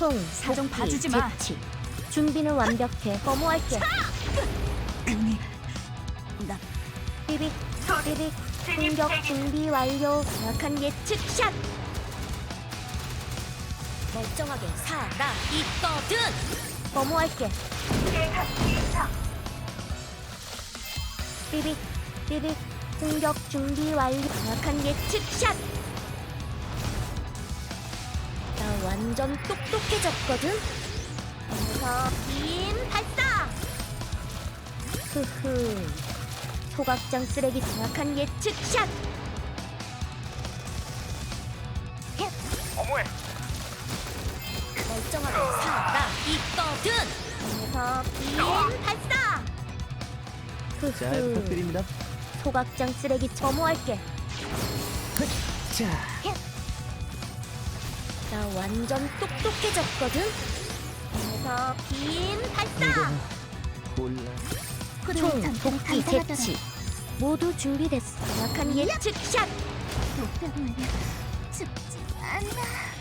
총 사정 복귀, 봐주지 마. 재치. 준비는 완벽해. 거모할게. 금이 나 삐빅 삐빅 공격 준비 완료. 정확한 예측 샷. 멀쩡하게 살아 있거든. 거모할게. 삐빅 삐빅 공격 준비 완료. 정확한 예측 샷. 완전 똑똑해졌거든. 그래서 빔 발사. 흐흐. 소각장 쓰레기 정확한 예측 샷. 어머해 멀쩡하게 살아 있거든. 그래서 빔 발사. 잘 흐흐. 부탁드립니다. 소각장 쓰레기 점호할게. 자, 나 완전 똑똑해졌거든. 그래서 빔 발사. 이거는 골라. 총 복귀 재치. 모두 준비됐어. 정확한 예측 샷. 목표물면 죽지 않아